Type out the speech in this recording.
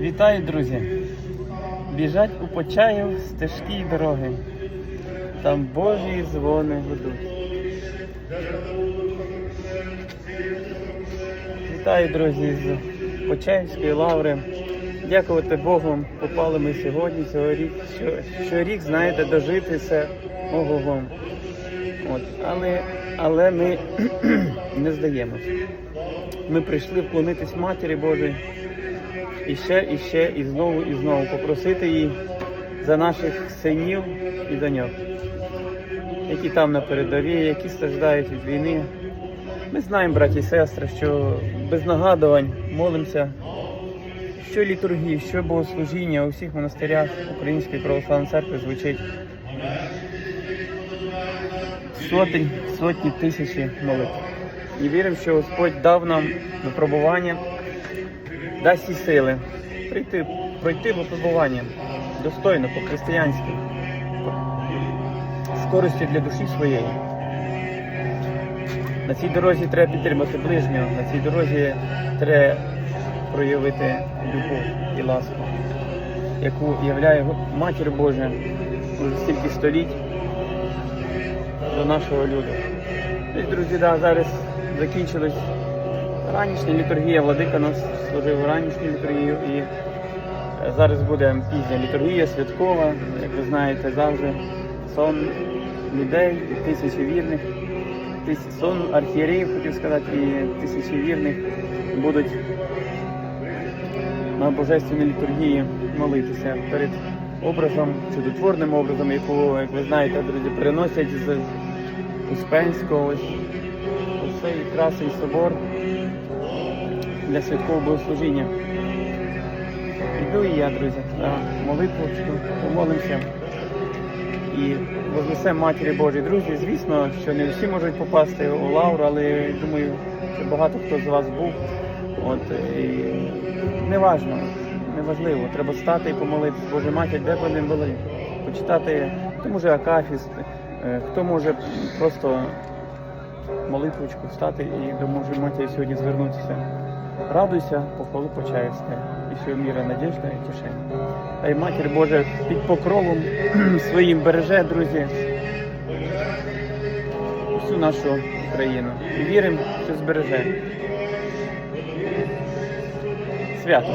Вітаю, друзі! Біжать у Почаїв стежки й дороги. Там Божі дзвони гудуть. Вітаю, друзі, з Почаївської лаври. Дякувати Богу, попали ми сьогодні, цьогорік. Що, щорік, знаєте, дожити це ого-го. От. Але, але ми не здаємось. Ми прийшли вклонитись Матері Божій і ще, і ще, і знову, і знову попросити її за наших синів і доньок, які там на передовій, які страждають від війни. Ми знаємо, браті і сестри, що без нагадувань молимося, що літургії, що богослужіння у всіх монастирях Української православної церкви звучить сотень, сотні тисячі молитв. І віримо, що Господь дав нам випробування, дасть і сили прийти, пройти випробування достойно, по-християнськи, з користю для душі своєї. На цій дорозі треба підтримати ближнього, на цій дорозі треба проявити любов і ласку, яку являє Матір Божа уже стільки століть до нашого люду. Друзі, да, зараз закінчилась ранішня літургія. Владика нас служив ранішню літургію і е, зараз буде пізня літургія святкова, як ви знаєте, завжди сон людей, тисячі вірних, сон архієреїв, хотів сказати, і тисячі вірних будуть на божественній літургії молитися перед образом, чудотворним образом, якого, як ви знаєте, друзі, переносять з Успенського, ось цей красний собор для святкового богослужіння. Іду і я, друзі, на молитвочку, помолимося і вознесемо Матері Божій. Друзі, звісно, що не всі можуть попасти у лавру, але думаю, що багато хто з вас був. От, і неважно, неважливо. Треба стати і помолитися. Боже Матір, де б вони були? Почитати, хто може Акафіст, е, хто може просто молитвочку встати і до Божої Матері сьогодні звернутися. Радуйся, похвали почаєшся, і що міра надіжда і тішення. Та й Матір Божа під покровом своїм береже, друзі, всю нашу країну. І віримо, що збереже. Свято.